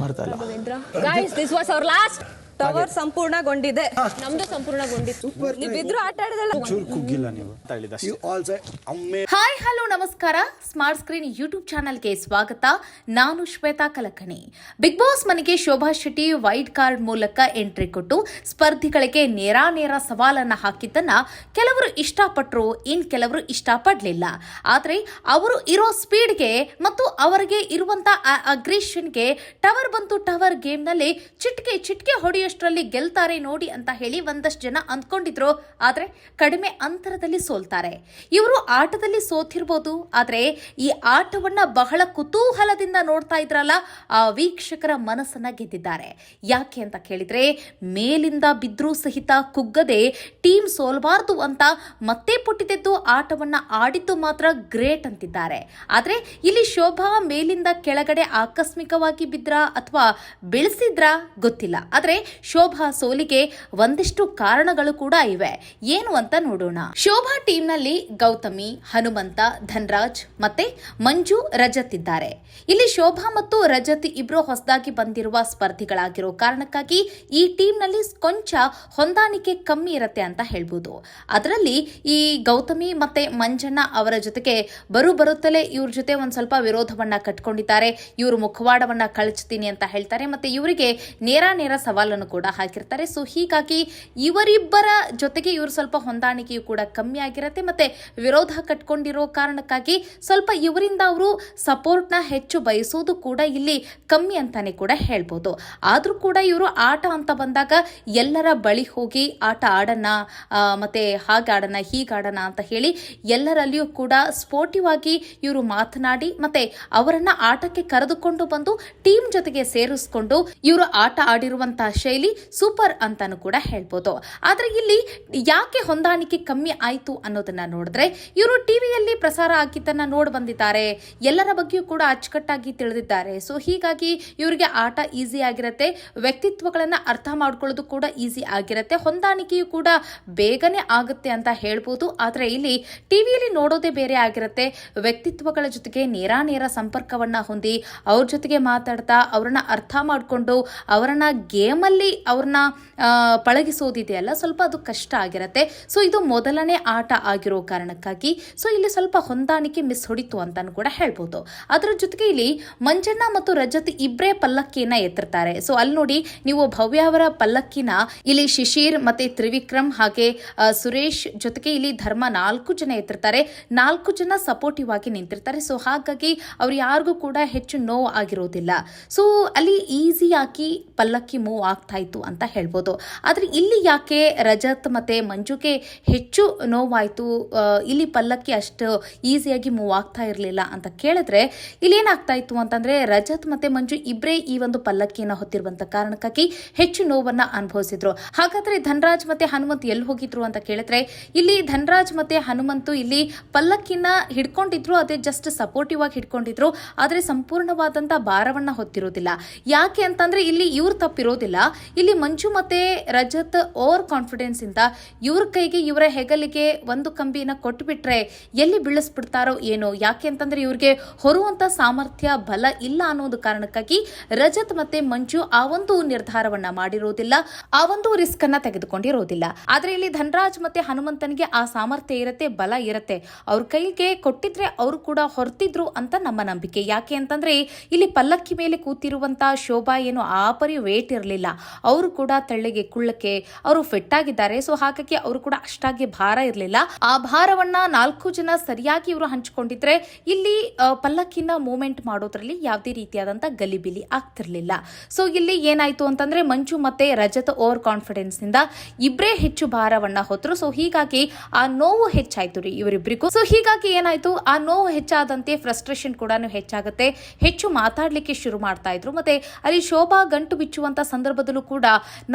ಮಾಡ್ತಾ ಇಲ್ಲ guys this was our last tower ಸಂಪೂರ್ಣಗೊಂಡಿದೆ. ನಮ್ದು ಸಂಪೂರ್ಣಗೊಂಡಿತ್ತು. ಆಟ ಆಡಿದಲ್ಲ. ಚೂರು ಕುಗ್ಗಿಲ್ಲ ನೀವು? ಆಲ್ಸೋ ಅಮ್ಮೆ ಹಾಯ್ ಹಲೋ ನಮಸ್ಕಾರ. ಸ್ಮಾರ್ಟ್ ಸ್ಕ್ರೀನ್ ಯೂಟ್ಯೂಬ್ ಚಾನಲ್ಗೆ ಸ್ವಾಗತ. ನಾನು ಶ್ವೇತಾ ಕಲಕಣಿ. ಬಿಗ್ ಬಾಸ್ ಮನೆಗೆ ಶೋಭಾ ಶೆಟ್ಟಿ ವೈಟ್ ಕಾರ್ಡ್ ಮೂಲಕ ಎಂಟ್ರಿ ಕೊಟ್ಟು ಸ್ಪರ್ಧಿಗಳಿಗೆ ನೇರ ನೇರ ಸವಾಲನ್ನ ಹಾಕಿದ್ದನ್ನ ಕೆಲವರು ಇಷ್ಟಪಟ್ಟರು ಇನ್ ಕೆಲವರು ಇಷ್ಟಪಡಲಿಲ್ಲ. ಆದ್ರೆ ಅವರು ಇರೋ ಸ್ಪೀಡ್ಗೆ ಮತ್ತು ಅವರಿಗೆ ಇರುವಂತ ಅಗ್ರೆಷನ್ಗೆ ಟವರ್ ಬಂತು ಟವರ್ ಗೇಮ್ನಲ್ಲಿ ಚಿಟ್ಕೆ ಚಿಟ್ಕೆ ಹೊಡೆಯೋಷ್ಟರಲ್ಲಿ ಗೆಲ್ತಾರೆ ನೋಡಿ ಅಂತ ಹೇಳಿ ಒಂದಷ್ಟು ಜನ ಅಂದ್ಕೊಂಡಿದ್ರು. ಆದ್ರೆ ಕಡಿಮೆ ಅಂತರದಲ್ಲಿ ಸೋಲ್ತಾರೆ. ಇವರು ಆಟದಲ್ಲಿ ಸೋತಿರ್ಬೋದು. ಆದರೆ ಈ ಆಟವನ್ನ ಬಹಳ ಕುತೂಹಲದಿಂದ ನೋಡ್ತಾ ಇದ್ರಲ್ಲ, ಆ ವೀಕ್ಷಕರ ಮನಸ್ಸನ್ನ ಗೆದ್ದಿದ್ದಾರೆ. ಯಾಕೆ ಅಂತ ಕೇಳಿದ್ರೆ, ಮೇಲಿಂದ ಬಿದ್ರೂ ಸಹಿತ ಕುಗ್ಗದೆ ಟೀಮ್ ಸೋಲಬಾರದು ಅಂತ ಮತ್ತೆ ಪುಟ್ಟಿದೆದ್ದು ಆಟವನ್ನ ಆಡಿದ್ದು ಮಾತ್ರ ಗ್ರೇಟ್ ಅಂತಿದ್ದಾರೆ. ಆದರೆ ಇಲ್ಲಿ ಶೋಭಾ ಮೇಲಿಂದ ಕೆಳಗಡೆ ಆಕಸ್ಮಿಕವಾಗಿ ಬಿದ್ರ ಅಥವಾ ಬೆಳೆಸಿದ್ರ ಗೊತ್ತಿಲ್ಲ. ಆದರೆ ಶೋಭಾ ಸೋಲಿಗೆ ಒಂದಿಷ್ಟು ಕಾರಣಗಳು ಕೂಡ ಇವೆ. ಏನು ಅಂತ ನೋಡೋಣ. ಶೋಭಾ ಟೀಮ್ನಲ್ಲಿ ಗೌತಮಿ, ಹನುಮಂತ ಧನ್ರಾಜ್ ಮತ್ತೆ ಮಂಜು ರಜತ್ ಇದ್ದಾರೆ ಇಲ್ಲಿ ಶೋಭಾ ಮತ್ತು ರಜತ್ ಇಬ್ರು ಹೊಸದಾಗಿ ಬಂದಿರುವ ಸ್ಪರ್ಧಿಗಳಾಗಿರೋ ಕಾರಣಕ್ಕಾಗಿ ಈ ಟೀಮ್ನಲ್ಲಿ ಕೊಂಚ ಹೊಂದಾಣಿಕೆ ಕಮ್ಮಿ ಇರುತ್ತೆ ಅಂತ ಹೇಳ್ಬೋದು. ಅದರಲ್ಲಿ ಈ ಗೌತಮಿ ಮತ್ತೆ ಮಂಜಣ್ಣ ಅವರ ಜೊತೆಗೆ ಬರು ಬರುತ್ತಲೇ ಇವ್ರ ಜೊತೆ ಒಂದ್ ಸ್ವಲ್ಪ ವಿರೋಧವನ್ನ ಕಟ್ಕೊಂಡಿದ್ದಾರೆ. ಇವರು ಮುಖವಾಡವನ್ನ ಕಳಚ್ತೀನಿ ಅಂತ ಹೇಳ್ತಾರೆ ಮತ್ತೆ ಇವರಿಗೆ ನೇರ ನೇರ ಸವಾಲನ್ನು ಕೂಡ ಹಾಕಿರ್ತಾರೆ. ಸೊ ಹೀಗಾಗಿ ಇವರಿಬ್ಬರ ಜೊತೆಗೆ ಇವರು ಸ್ವಲ್ಪ ಹೊಂದಾಣಿಕೆಯು ಕೂಡ ಕಮ್ಮಿ ಆಗಿರುತ್ತೆ ಮತ್ತೆ ವಿರೋಧ ಕಟ್ಕೊಂಡಿರೋ ಕಾರಣಕ್ಕಾಗಿ ಸ್ವಲ್ಪ ಇವರಿಂದ ಅವರು ಸಪೋರ್ಟ್ನ ಹೆಚ್ಚು ಬಯಸೋದು ಕೂಡ ಇಲ್ಲಿ ಕಮ್ಮಿ ಅಂತಾನೆ ಕೂಡ ಹೇಳ್ಬೋದು. ಆದ್ರೂ ಕೂಡ ಇವರು ಆಟ ಅಂತ ಬಂದಾಗ ಎಲ್ಲರ ಬಳಿ ಹೋಗಿ ಆಟ ಆಡೋಣ ಮತ್ತೆ ಹಾಗೆ ಆಡೋಣ, ಹೀಗೆ ಆಡೋಣ ಅಂತ ಹೇಳಿ ಎಲ್ಲರಲ್ಲಿಯೂ ಕೂಡ ಸ್ಪೋರ್ಟಿವ್ ಆಗಿ ಇವರು ಮಾತನಾಡಿ ಮತ್ತೆ ಅವರನ್ನ ಆಟಕ್ಕೆ ಕರೆದುಕೊಂಡು ಬಂದು ಟೀಮ್ ಜೊತೆಗೆ ಸೇರಿಸ್ಕೊಂಡು ಇವರು ಆಟ ಆಡಿರುವಂತಹ ಶೈಲಿ ಸೂಪರ್ ಅಂತಾನು ಕೂಡ ಹೇಳ್ಬೋದು. ಆದ್ರೆ ಇಲ್ಲಿ ಯಾಕೆ ಹೊಂದಾಣಿಕೆ ಕಮ್ಮಿ ಆಯ್ತು ಅನ್ನೋದನ್ನ ನೋಡಿದ್ರೆ ಇವರು ಟಿವಿಯಲ್ಲಿ ಪ್ರಸಾರ ಆಗಿದ್ದನ್ನ ನೋಡ್ ಬಂದಿದ್ದಾರೆ. ಎಲ್ಲರ ಬಗ್ಗೆಯೂ ಕೂಡ ಅಚ್ಚುಕಟ್ಟಾಗಿ ತಿಳಿದಿದ್ದಾರೆ. ಸೊ ಹೀಗಾಗಿ ಇವರಿಗೆ ಆಟ ಈಸಿ ಆಗಿರತ್ತೆ. ವ್ಯಕ್ತಿತ್ವಗಳನ್ನ ಅರ್ಥ ಮಾಡ್ಕೊಳ್ಳೋದು ಕೂಡ ಈಸಿ ಆಗಿರತ್ತೆ. ಹೊಂದಾಣಿಕೆಯು ಕೂಡ ಬೇಗನೆ ಆಗುತ್ತೆ ಅಂತ ಹೇಳ್ಬೋದು. ಆದ್ರೆ ಇಲ್ಲಿ ಟಿವಿಯಲ್ಲಿ ನೋಡೋದೇ ಬೇರೆ ಆಗಿರತ್ತೆ. ವ್ಯಕ್ತಿತ್ವಗಳ ಜೊತೆಗೆ ನೇರ ನೇರ ಸಂಪರ್ಕವನ್ನ ಹೊಂದಿ, ಅವ್ರ ಜೊತೆಗೆ ಮಾತಾಡ್ತಾ, ಅವ್ರನ್ನ ಅರ್ಥ ಮಾಡಿಕೊಂಡು, ಅವರನ್ನ ಗೇಮಲ್ಲಿ ಅವ್ರನ್ನ ಪಳಗಿಸೋದಿದೆಯಲ್ಲ, ಸ್ವಲ್ಪ ಅದು ಕಷ್ಟ ಆಗಿರತ್ತೆ. ಸೊ ಇದು ಮೊದಲನೇ ಆಟ ಆಗಿರೋ ಕಾರಣಕ್ಕಾಗಿ. ಸೊ ಇಲ್ಲಿ ಸ್ವಲ್ಪ ಹೊಂದಾಣಿಕೆ ಮಿಸ್ ಹೊಡಿತು ಅಂತಾನು ಕೂಡ ಹೇಳ್ಬೋದು. ಅದರ ಜೊತೆಗೆ ಇಲ್ಲಿ ಮಂಜಣ್ಣ ಮತ್ತು ರಜತ್ ಇಬ್ಬರೇ ಪಲ್ಲಕ್ಕಿಯನ್ನ ಎತ್ತಿರ್ತಾರೆ. ಸೊ ಅಲ್ಲಿ ನೋಡಿ ನೀವು ಭವ್ಯ ಅವರ ಪಲ್ಲಕ್ಕಿನ ಇಲ್ಲಿ ಶಿಶಿರ್ ಮತ್ತೆ ತ್ರಿವಿಕ್ರಮ್ ಹಾಗೆ ಸುರೇಶ್ ಜೊತೆಗೆ ಇಲ್ಲಿ ಧರ್ಮ ನಾಲ್ಕು ಜನ ಎತ್ತಿರ್ತಾರೆ. ನಾಲ್ಕು ಜನ ಸಪೋರ್ಟಿವ್ ಆಗಿ ನಿಂತಿರ್ತಾರೆ. ಸೊ ಹಾಗಾಗಿ ಅವ್ರು ಯಾರಿಗೂ ಕೂಡ ಹೆಚ್ಚು ನೋವು ಆಗಿರೋದಿಲ್ಲ. ಸೊ ಅಲ್ಲಿ ಈಸಿಯಾಗಿ ಪಲ್ಲಕ್ಕಿ ಮೂವ್ ಆಗ್ತಾ ಇತ್ತು ಅಂತ ಹೇಳ್ಬೋದು. ಆದ್ರೆ ಇಲ್ಲಿ ಯಾಕೆ ರಜತ್ ಮತ್ತೆ ಮಂಜುಗೆ ಹೆಚ್ಚು ನೋವಾಯಿತು? ಇಲ್ಲಿ ಪಲ್ಲಕ್ಕಿ ಅಷ್ಟು ಈಸಿಯಾಗಿ ಮೂವ್ ಆಗ್ತಾ ಇರಲಿಲ್ಲ ಅಂತ ಕೇಳಿದ್ರೆ ಇಲ್ಲಿ ಏನಾಗ್ತಾ ಇತ್ತು ಅಂತಂದ್ರೆ ರಜತ್ ಮತ್ತೆ ಮಂಜು ಇಬ್ಬರೇ ಈ ಒಂದು ಪಲ್ಲಕ್ಕಿಯನ್ನು ಹೊತ್ತಿರುವಂತ ಕಾರಣಕ್ಕಾಗಿ ಹೆಚ್ಚು ನೋವನ್ನ ಅನುಭವಿಸಿದ್ರು. ಹಾಗಾದ್ರೆ ಧನರಾಜ್ ಮತ್ತೆ ಹನುಮಂತ್ ಎಲ್ಲಿ ಹೋಗಿದ್ರು ಅಂತ ಕೇಳಿದ್ರೆ, ಇಲ್ಲಿ ಧನರಾಜ್ ಮತ್ತೆ ಹನುಮಂತು ಇಲ್ಲಿ ಪಲ್ಲಕ್ಕಿನ ಹಿಡ್ಕೊಂಡಿದ್ರು, ಅದೇ ಜಸ್ಟ್ ಸಪೋರ್ಟಿವ್ ಆಗಿ ಹಿಡ್ಕೊಂಡಿದ್ರು, ಆದ್ರೆ ಸಂಪೂರ್ಣವಾದಂತ ಭಾರವನ್ನ ಹೊತ್ತಿರೋದಿಲ್ಲ. ಯಾಕೆ ಅಂತಂದ್ರೆ ಇಲ್ಲಿ ಇವ್ರು ತಪ್ಪಿರೋದಿಲ್ಲ. ಇಲ್ಲಿ ಮಂಜು ಮತ್ತೆ ರಜತ್ ಓವರ್ ಕಾನ್ಫಿಡೆನ್ಸ್ ಇಂದ ಇವ್ರ ಕೈಗೆ ಇವರ ಹೆಗಲಿಗೆ ಒಂದು ಕಂಬಿನ ಕೊಟ್ಬಿಟ್ರೆ ಎಲ್ಲಿ ಬೀಳಿಸ್ಬಿಡ್ತಾರೋ ಏನೋ, ಯಾಕೆ ಅಂತಂದ್ರೆ ಇವ್ರಿಗೆ ಹೊರುವಂತ ಸಾಮರ್ಥ್ಯ, ಬಲ ಇಲ್ಲ ಅನ್ನೋದು ಕಾರಣಕ್ಕಾಗಿ ರಜತ್ ಮತ್ತೆ ಮಂಜು ಆ ಒಂದು ನಿರ್ಧಾರವನ್ನ ಮಾಡಿರೋದಿಲ್ಲ, ಆ ಒಂದು ರಿಸ್ಕ್ ಅನ್ನ ತೆಗೆದುಕೊಂಡಿರೋದಿಲ್ಲ. ಆದ್ರೆ ಇಲ್ಲಿ ಧನರಾಜ್ ಮತ್ತೆ ಹನುಮಂತನಿಗೆ ಆ ಸಾಮರ್ಥ್ಯ ಇರತ್ತೆ, ಬಲ ಇರತ್ತೆ. ಅವ್ರ ಕೈಗೆ ಕೊಟ್ಟಿದ್ರೆ ಅವರು ಕೂಡ ಹೊರ್ತಿದ್ರು ಅಂತ ನಮ್ಮ ನಂಬಿಕೆ. ಯಾಕೆ ಅಂತಂದ್ರೆ ಇಲ್ಲಿ ಪಲ್ಲಕ್ಕಿ ಮೇಲೆ ಕೂತಿರುವಂತ ಶೋಭಾ ಏನು ಆ ಪರಿ ವೇಟ್ ಇರಲಿಲ್ಲ. ಅವರು ಕೂಡ ತಳ್ಳಿಗೆ ಕುಳ್ಳಕ್ಕೆ, ಅವರು ಫಿಟ್ ಆಗಿದ್ದಾರೆ. ಸೊ ಹಾಗಾಗಿ ಅವರು ಕೂಡ ಅಷ್ಟಾಗಿ ಭಾರ ಇರಲಿಲ್ಲ. ಆ ಭಾರವನ್ನ ನಾಲ್ಕು ಜನ ಸರಿಯಾಗಿ ಇವರು ಹಂಚಿಕೊಂಡಿದ್ರೆ ಇಲ್ಲಿ ಪಲ್ಲಕ್ಕಿನ ಮೂವ್ಮೆಂಟ್ ಮಾಡೋದ್ರಲ್ಲಿ ಯಾವುದೇ ರೀತಿಯಾದಂಥ ಗಲಿಬಿಲಿ ಆಗ್ತಿರ್ಲಿಲ್ಲ. ಸೊ ಇಲ್ಲಿ ಏನಾಯ್ತು ಅಂತಂದ್ರೆ ಮಂಜು ಮತ್ತೆ ರಜತ ಓವರ್ ಕಾನ್ಫಿಡೆನ್ಸ್ನಿಂದ ಇಬ್ಬರೇ ಹೆಚ್ಚು ಭಾರವನ್ನ ಹೊತ್ತರು ಸೊ ಹೀಗಾಗಿ ಆ ನೋವು ಹೆಚ್ಚಾಯ್ತು ರೀ ಇವರಿಬ್ಬರಿಗೂ ಸೊ ಹೀಗಾಗಿ ಏನಾಯ್ತು? ಆ ನೋವು ಹೆಚ್ಚಾದಂತೆ ಫ್ರಸ್ಟ್ರೇಷನ್ ಕೂಡ ಹೆಚ್ಚಾಗುತ್ತೆ. ಹೆಚ್ಚು ಮಾತಾಡ್ಲಿಕ್ಕೆ ಶುರು ಮಾಡ್ತಾ ಇದ್ರು. ಮತ್ತೆ ಅಲ್ಲಿ ಶೋಭಾ ಗಂಟು ಬಿಚ್ಚುವಂತ ಸಂದರ್ಭದಲ್ಲೂ ಕೂಡ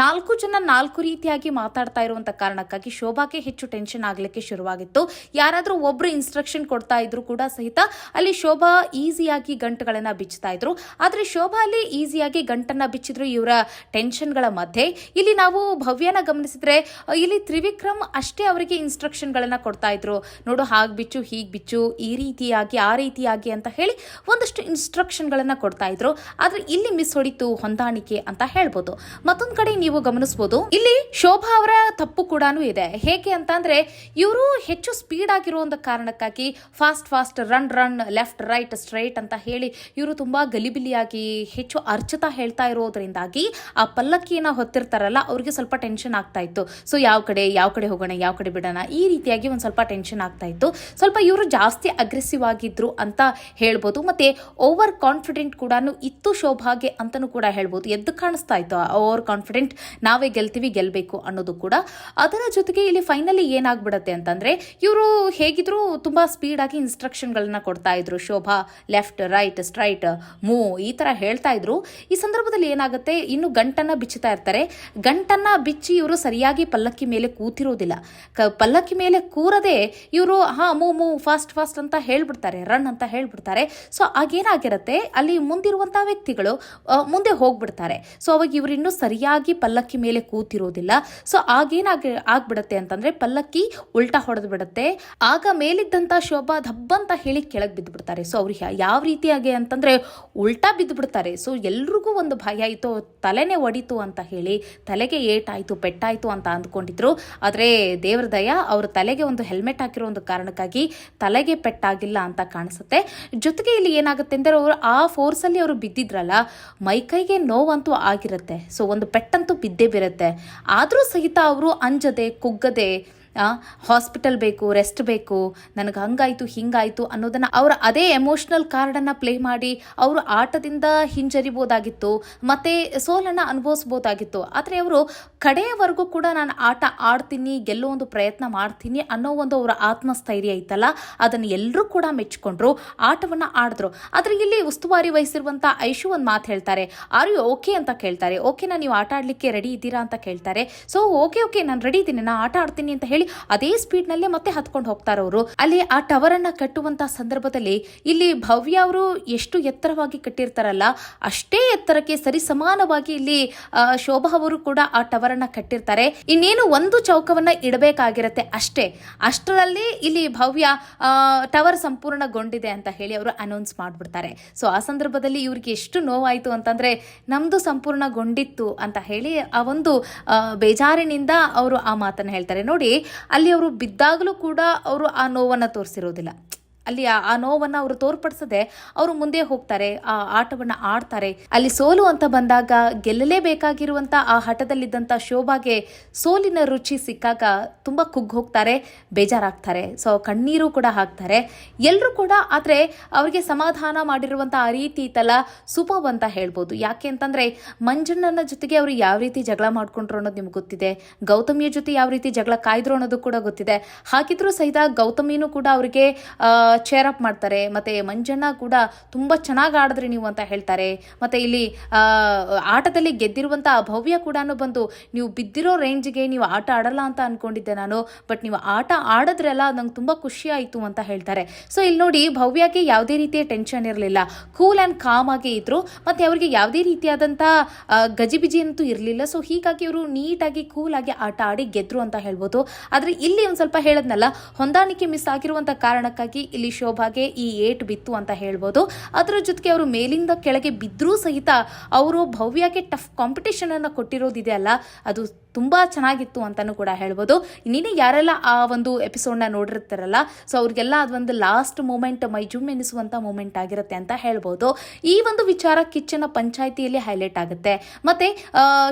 ನಾಲ್ಕು ಜನ ನಾಲ್ಕು ರೀತಿಯಾಗಿ ಮಾತಾಡ್ತಾ ಇರುವಂತ ಕಾರಣಕ್ಕಾಗಿ ಶೋಭಾಗೆ ಹೆಚ್ಚು ಟೆನ್ಷನ್ ಆಗ್ಲಿಕ್ಕೆ ಶುರುವಾಗಿತ್ತು. ಯಾರಾದ್ರೂ ಒಬ್ರು ಇನ್ಸ್ಟ್ರಕ್ಷನ್ ಕೊಡ್ತಾ ಇದ್ರು ಕೂಡ ಸಹಿತ ಅಲ್ಲಿ ಶೋಭಾ ಈಸಿಯಾಗಿ ಗಂಟುಗಳನ್ನ ಬಿಚ್ಚುತ್ತಾ ಇದ್ರು. ಆದ್ರೆ ಶೋಭಾ ಅಲ್ಲಿ ಈಸಿಯಾಗಿ ಗಂಟನ್ನ ಬಿಚ್ಚಿದ್ರು ಇವರ ಟೆನ್ಷನ್ಗಳ ಮಧ್ಯೆ. ಇಲ್ಲಿ ನಾವು ಭವ್ಯನ ಗಮನಿಸಿದ್ರೆ ಇಲ್ಲಿ ತ್ರಿವಿಕ್ರಮ್ ಅಷ್ಟೇ ಅವರಿಗೆ ಇನ್ಸ್ಟ್ರಕ್ಷನ್ಗಳನ್ನ ಕೊಡ್ತಾ ಇದ್ರು. ನೋಡು ಹಾಗೆ ಬಿಚ್ಚು, ಹೀಗ್ ಬಿಚ್ಚು, ಈ ರೀತಿಯಾಗಿ, ಆ ರೀತಿಯಾಗಿ ಅಂತ ಹೇಳಿ ಒಂದಷ್ಟು ಇನ್ಸ್ಟ್ರಕ್ಷನ್ಗಳನ್ನ ಕೊಡ್ತಾ ಇದ್ರು. ಆದ್ರೆ ಇಲ್ಲಿ ಮಿಸ್ ಹೊಡಿತು ಹೊಂದಾಣಿಕೆ ಅಂತ ಹೇಳ್ಬೋದು. ಮತ್ತೊಂದ್ ಕಡೆ ನೀವು ಗಮನಿಸಬಹುದು ಇಲ್ಲಿ ಶೋಭಾ ಅವರ ತಪ್ಪು ಕೂಡ ಇದೆ. ಹೇಗೆ ಅಂತ ಅಂದ್ರೆ, ಇವರು ಹೆಚ್ಚು ಸ್ಪೀಡ್ ಆಗಿರುವ ಒಂದು ಕಾರಣಕ್ಕಾಗಿ fast fast run run left right straight ಅಂತ ಹೇಳಿ ಇವರು ತುಂಬಾ ಗಲಿಬಿಲಿಯಾಗಿ ಹೆಚ್ಚು ಅರ್ಚತಾ ಹೇಳ್ತಾ ಇರೋದ್ರಿಂದಾಗಿ ಆ ಪಲ್ಲಕ್ಕಿಯನ್ನ ಹೊತ್ತಿರ್ತಾರಲ್ಲ, ಅವ್ರಿಗೆ ಸ್ವಲ್ಪ ಟೆನ್ಷನ್ ಆಗ್ತಾ ಇತ್ತು. ಸೊ ಯಾವ ಕಡೆ ಯಾವ ಕಡೆ ಹೋಗೋಣ, ಯಾವ ಕಡೆ ಬಿಡೋಣ, ಈ ರೀತಿಯಾಗಿ ಒಂದು ಸ್ವಲ್ಪ ಟೆನ್ಷನ್ ಆಗ್ತಾ ಇತ್ತು. ಸ್ವಲ್ಪ ಇವರು ಜಾಸ್ತಿ ಅಗ್ರೆಸಿವ್ ಆಗಿದ್ರು ಅಂತ ಹೇಳ್ಬೋದು. ಮತ್ತೆ ಓವರ್ ಕಾನ್ಫಿಡೆಂಟ್ ಕೂಡ ಇತ್ತು ಶೋಭಾಗೆ ಅಂತಲೂ ಕೂಡ ಹೇಳ್ಬೋದು. ಎದ್ದು ಕಾಣಿಸ್ತಾ ಇತ್ತು. ಓವರ್ ಕಾನ್ಫಿಡೆಂಟ್ ನಾವೇ ಗೆಲ್ತೀವಿ, ಗೆಲ್ಬೇಕು ಅನ್ನೋದು ಕೂಡ. ಅದರ ಜೊತೆಗೆ ಇಲ್ಲಿ ಫೈನಲಿ ಏನಾಗ್ಬಿಡತ್ತೆ ಅಂತಂದ್ರೆ, ಇವರು ಹೇಗಿದ್ರು ತುಂಬಾ ಸ್ಪೀಡಾಗಿ ಇನ್ಸ್ಟ್ರಕ್ಷನ್ಗಳನ್ನ ಕೊಡ್ತಾ ಇದ್ರು. ಶೋಭಾ ಲೆಫ್ಟ್ ರೈಟ್ ಸ್ಟ್ರೈಟ್ ಮೂ, ಈ ತರ ಹೇಳ್ತಾ ಇದ್ರು. ಈ ಸಂದರ್ಭದಲ್ಲಿ ಏನಾಗುತ್ತೆ? ಇನ್ನು ಗಂಟನ್ನ ಬಿಚ್ಚುತ್ತಾ ಇರ್ತಾರೆ. ಗಂಟನ್ನ ಬಿಚ್ಚಿ ಇವರು ಸರಿಯಾಗಿ ಪಲ್ಲಕ್ಕಿ ಮೇಲೆ ಕೂತಿರೋದಿಲ್ಲ. ಕ, ಪಲ್ಲಕ್ಕಿ ಮೇಲೆ ಕೂರದೆ ಇವರು, ಹಾ, ಮೂ ಮೂ ಫಾಸ್ಟ್ ಫಾಸ್ಟ್ ಅಂತ ಹೇಳ್ಬಿಡ್ತಾರೆ. ರನ್ ಅಂತ ಹೇಳ್ಬಿಡ್ತಾರೆ. ಸೊ ಆಗೇನಾಗಿರುತ್ತೆ ಅಲ್ಲಿ ಮುಂದಿರುವಂಥ ವ್ಯಕ್ತಿಗಳು ಮುಂದೆ ಹೋಗ್ಬಿಡ್ತಾರೆ. ಸೊ ಅವಾಗ ಇವರು ಇನ್ನೂ ಸರಿಯಾಗಿ ಪಲ್ಲಕ್ಕಿ ಮೇಲೆ ಕೂತಿರೋದಿಲ್ಲ. ಸೊ ಆಗೇನಾಗಿ ಆಗ್ಬಿಡತ್ತೆ ಅಂತಂದ್ರೆ ಪಲ್ಲಕ್ಕಿ ಉಲ್ಟಾ ಹೊಡೆದು ಬಿಡುತ್ತೆ ಆಗ ಮೇಲಿದ್ದಂತ ಶೋಭಾ ದಬ್ಬಂತ ಹೇಳಿ ಕೆಳಗೆ ಬಿದ್ದು ಬಿಡ್ತಾರೆ ಸೊ ಅವ್ರು ಯಾವ ರೀತಿಯಾಗಿ ಅಂತಂದರೆ ಉಲ್ಟಾ ಬಿದ್ದು ಬಿಡ್ತಾರೆ ಸೊ ಎಲ್ರಿಗೂ ಒಂದು ಭಯ ಆಯಿತು ತಲೆನೇ ಒಡಿತು ಅಂತ ಹೇಳಿ, ತಲೆಗೆ ಏಟಾಯಿತು, ಪೆಟ್ಟಾಯಿತು ಅಂತ ಅಂದ್ಕೊಂಡಿದ್ರು. ಆದರೆ ದೇವ್ರ ದಯ, ಅವ್ರ ತಲೆಗೆ ಒಂದು ಹೆಲ್ಮೆಟ್ ಹಾಕಿರೋ ಒಂದು ಕಾರಣಕ್ಕಾಗಿ ತಲೆಗೆ ಪೆಟ್ಟಾಗಿಲ್ಲ ಅಂತ ಕಾಣಿಸುತ್ತೆ. ಜೊತೆಗೆ ಇಲ್ಲಿ ಏನಾಗುತ್ತೆ ಅಂದರೆ ಅವರು ಆ ಫೋರ್ಸಲ್ಲಿ ಅವರು ಬಿದ್ದಿದ್ರಲ್ಲ ಮೈಕೈಗೆ ನೋವಂತೂ ಆಗಿರುತ್ತೆ. ಸೊ ಒಂದು ಪೆಟ್ಟಂತೂ ಬಿದ್ದೇ ಬಿರುತ್ತೆ. ಆದರೂ ಸಹಿತ ಅವರು ಅಂಜದೆ, ಕುಗ್ಗದೆ ಹಾಸ್ಪಿಟಲ್ ಬೇಕು ರೆಸ್ಟ್ ಬೇಕು, ನನಗೆ ಹಂಗಾಯಿತು, ಹಿಂಗಾಯಿತು ಅನ್ನೋದನ್ನು ಅವರ ಅದೇ ಎಮೋಷ್ನಲ್ ಕಾರ್ಡನ್ನು ಪ್ಲೇ ಮಾಡಿ ಅವರು ಆಟದಿಂದ ಹಿಂಜರಿಬೋದಾಗಿತ್ತು, ಮತ್ತು ಸೋಲನ್ನು ಅನುಭವಿಸ್ಬೋದಾಗಿತ್ತು. ಆದರೆ ಅವರು ಕಡೆಯವರೆಗೂ ಕೂಡ ನಾನು ಆಟ ಆಡ್ತೀನಿ, ಗೆಲ್ಲೋ ಒಂದು ಪ್ರಯತ್ನ ಮಾಡ್ತೀನಿ ಅನ್ನೋ ಒಂದು ಅವರ ಆತ್ಮಸ್ಥೈರ್ಯ ಐತಲ್ಲ, ಅದನ್ನು ಎಲ್ಲರೂ ಕೂಡ ಮೆಚ್ಚಿಕೊಂಡ್ರು, ಆಟವನ್ನು ಆಡಿದ್ರು. ಆದರೆ ಇಲ್ಲಿ ಉಸ್ತುವಾರಿ ವಹಿಸಿರುವಂಥ ಐಶು ಒಂದು ಮಾತು ಹೇಳ್ತಾರೆ ಆರ್ ಓಕೆ ಅಂತ ಕೇಳ್ತಾರೆ. ಓಕೆನಾ ನೀವು ಆಟ ಆಡಲಿಕ್ಕೆ ರೆಡಿ ಇದ್ದೀರಾ? ಅಂತ ಕೇಳ್ತಾರೆ. ಸೊ ಓಕೆ ಓಕೆ ನಾನು ರೆಡಿ ಇದ್ದೀನಿ. ನಾನು ಆಟ ಆಡ್ತೀನಿ ಅಂತ ಹೇಳಿ ಅದೇ ಸ್ಪೀಡ್ ನಲ್ಲೇ ಮತ್ತೆ ಹತ್ಕೊಂಡು ಹೋಗ್ತಾರೆ ಅವರು. ಅಲ್ಲಿ ಆ ಟವರ್ ಅನ್ನ ಕಟ್ಟುವಂತ ಸಂದರ್ಭದಲ್ಲಿ ಇಲ್ಲಿ ಭವ್ಯ ಅವರು ಎಷ್ಟು ಎತ್ತರವಾಗಿ ಕಟ್ಟಿರ್ತಾರಲ್ಲ, ಅಷ್ಟೇ ಎತ್ತರಕ್ಕೆ ಸರಿ ಸಮಾನವಾಗಿ ಇಲ್ಲಿ ಶೋಭಾ ಅವರು ಕೂಡ ಆ ಟವರ್ ಅನ್ನ ಕಟ್ಟಿರ್ತಾರೆ. ಇನ್ನೇನು ಒಂದು ಚೌಕವನ್ನ ಇಡಬೇಕಾಗಿರತ್ತೆ ಅಷ್ಟೇ. ಅಷ್ಟರಲ್ಲಿ ಇಲ್ಲಿ ಭವ್ಯ ಟವರ್ ಸಂಪೂರ್ಣಗೊಂಡಿದೆ ಅಂತ ಹೇಳಿ ಅವರು ಅನೌನ್ಸ್ ಮಾಡ್ಬಿಡ್ತಾರೆ. ಸೊ ಆ ಸಂದರ್ಭದಲ್ಲಿ ಇವ್ರಿಗೆ ಎಷ್ಟು ನೋವಾಯಿತು ಅಂತಂದ್ರೆ, ನಮ್ದು ಸಂಪೂರ್ಣಗೊಂಡಿತ್ತು ಅಂತ ಹೇಳಿ ಆ ಒಂದು ಬೇಜಾರಿನಿಂದ ಅವರು ಆ ಮಾತನ್ನ ಹೇಳ್ತಾರೆ. ನೋಡಿ ಅಲ್ಲಿ ಅವರು ಬಿದ್ದಾಗಲೂ ಕೂಡ ಅವರು ಆ ನೋವನ್ನು ತೋರಿಸಿರೋದಿಲ್ಲ. ಅಲ್ಲಿ ಆ- ನೋವನ್ನು ಅವರು ತೋರ್ಪಡಿಸದೆ ಅವರು ಮುಂದೆ ಹೋಗ್ತಾರೆ, ಆ ಆಟವನ್ನ ಆಡ್ತಾರೆ. ಅಲ್ಲಿ ಸೋಲು ಅಂತ ಬಂದಾಗ ಗೆಲ್ಲಲೇಬೇಕಾಗಿರುವಂತ ಆ ಹಠದಲ್ಲಿದ್ದಂಥ ಶೋಭಾಗೆ ಸೋಲಿನ ರುಚಿ ಸಿಕ್ಕಾಗ ತುಂಬಾ ಹೋಗ್ತಾರೆ ಬೇಜಾರಾಗ್ತಾರೆ. ಸೊ ಕಣ್ಣೀರು ಕೂಡ ಹಾಕ್ತಾರೆ. ಎಲ್ಲರೂ ಕೂಡ ಆದರೆ ಅವರಿಗೆ ಸಮಾಧಾನ ಮಾಡಿರುವಂತ ಆ ರೀತಿ ಇತ್ತಲ್ಲ ಸೂಪರ್ ಅಂತ ಹೇಳ್ಬೋದು. ಯಾಕೆ ಅಂತಂದ್ರೆ ಮಂಜಣ್ಣನ ಜೊತೆಗೆ ಅವರು ಯಾವ ರೀತಿ ಜಗಳ ಮಾಡ್ಕೊಂಡ್ರು ಅನ್ನೋದು ನಿಮ್ಗೆ ಗೊತ್ತಿದೆ. ಗೌತಮಿಯ ಜೊತೆ ಯಾವ ರೀತಿ ಜಗಳ ಕಾಯ್ದ್ರು ಅನ್ನೋದು ಕೂಡ ಗೊತ್ತಿದೆ. ಹಾಗಿದ್ರೂ ಸಹಿತ ಗೌತಮಿನೂ ಕೂಡ ಅವರಿಗೆ ಚೇರ್ ಅಪ್ ಮಾಡ್ತಾರೆ, ಮತ್ತೆ ಮಂಜಣ್ಣ ಕೂಡ ತುಂಬಾ ಚೆನ್ನಾಗಿ ಆಡಿದ್ರಿ ನೀವು ಅಂತ ಹೇಳ್ತಾರೆ. ಮತ್ತೆ ಇಲ್ಲಿ ಆಟದಲ್ಲಿ ಗೆದ್ದಿರುವಂಥ ಭವ್ಯ ಕೂಡ ಬಂದು, ನೀವು ಬಿದ್ದಿರೋ ರೇಂಜ್ಗೆ ನೀವು ಆಟ ಆಡಲ್ಲ ಅಂತ ಅನ್ಕೊಂಡಿದ್ದೆ ನಾನು ಬಟ್ ನೀವು ಆಟ ಆಡಿದ್ರಲ್ಲ ನಂಗೆ ತುಂಬಾ ಖುಷಿ ಆಯ್ತು ಅಂತ ಹೇಳ್ತಾರೆ. ಸೊ ಇಲ್ಲಿ ನೋಡಿ ಭವ್ಯಗೆ ಯಾವುದೇ ರೀತಿಯ ಟೆನ್ಷನ್ ಇರಲಿಲ್ಲ. ಕೂಲ್ ಆ್ಯಂಡ್ ಕಾಮ್ ಆಗಿ ಇದ್ರು. ಮತ್ತೆ ಅವರಿಗೆ ಯಾವುದೇ ರೀತಿಯಾದಂಥ ಗಜಿಬಿಜಿ ಅಂತೂ ಇರಲಿಲ್ಲ. ಸೊ ಹೀಗಾಗಿ ಇವರು ನೀಟಾಗಿ ಕೂಲ್ ಆಗಿ ಆಟ ಆಡಿ ಗೆದ್ರು ಅಂತ ಹೇಳ್ಬೋದು. ಆದರೆ ಇಲ್ಲಿ ಒಂದು ಸ್ವಲ್ಪ ಹೇಳದ್ನಲ್ಲ, ಹೊಂದಾಣಿಕೆ ಮಿಸ್ ಆಗಿರುವಂಥ ಕಾರಣಕ್ಕಾಗಿ ಇಲ್ಲಿ ಶೋಭಾಗೆ ಈ ಏಟ್ ಬಿತ್ತು ಅಂತ ಹೇಳ್ಬೋದು. ಅದರ ಜೊತೆಗೆ ಅವರು ಮೇಲಿಂದ ಕೆಳಗೆ ಬಿದ್ದರೂ ಸಹಿತ ಅವರು ಭವ್ಯಗೆ ಟಫ್ ಕಾಂಪಿಟೇಷನ್ ಅನ್ನು ಕೊಟ್ಟಿರೋದಿದೆ ಅಲ್ಲ. ಅದು ತುಂಬಾ ಚೆನ್ನಾಗಿತ್ತು ಅಂತಲೂ ಕೂಡ ಹೇಳ್ಬೋದು. ನೀನು ಯಾರೆಲ್ಲ ಆ ಒಂದು ಎಪಿಸೋಡ್ನ ನೋಡಿರ್ತಾರಲ್ಲ ಸೊ ಅವ್ರಿಗೆಲ್ಲ ಅದೊಂದು ಲಾಸ್ಟ್ ಮೂಮೆಂಟ್ ಮೈ ಜುಮ್ ಎನಿಸುವಂಥ ಮೂಮೆಂಟ್ ಆಗಿರುತ್ತೆ ಅಂತ ಹೇಳ್ಬೋದು. ಈ ಒಂದು ವಿಚಾರ ಕಿಚ್ಚನ ಪಂಚಾಯಿತಿಯಲ್ಲಿ ಹೈಲೈಟ್ ಆಗುತ್ತೆ. ಮತ್ತೆ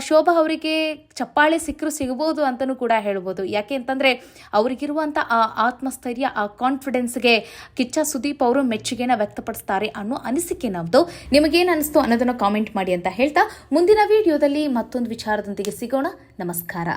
ಶೋಭಾ ಅವರಿಗೆ ಚಪ್ಪಾಳೆ ಸಿಕ್ಕರು ಸಿಗಬಹುದು ಅಂತಲೂ ಕೂಡ ಹೇಳ್ಬೋದು. ಯಾಕೆ ಅಂತಂದ್ರೆ ಅವರಿಗಿರುವಂಥ ಆ ಆತ್ಮಸ್ಥೈರ್ಯ, ಆ ಕಾನ್ಫಿಡೆನ್ಸ್ಗೆ ಕಿಚ್ಚ ಸುದೀಪ್ ಅವರು ಮೆಚ್ಚುಗೆನ ವ್ಯಕ್ತಪಡಿಸ್ತಾರೆ ಅನ್ನೋ ಅನಿಸಿಕೆ ನಮ್ದು. ನಿಮಗೇನು ಅನಿಸ್ತು ಅನ್ನೋದನ್ನು ಕಾಮೆಂಟ್ ಮಾಡಿ ಅಂತ ಹೇಳ್ತಾ, ಮುಂದಿನ ವಿಡಿಯೋದಲ್ಲಿ ಮತ್ತೊಂದು ವಿಚಾರದೊಂದಿಗೆ ಸಿಗೋಣ. ನಮಸ್ಕಾರ.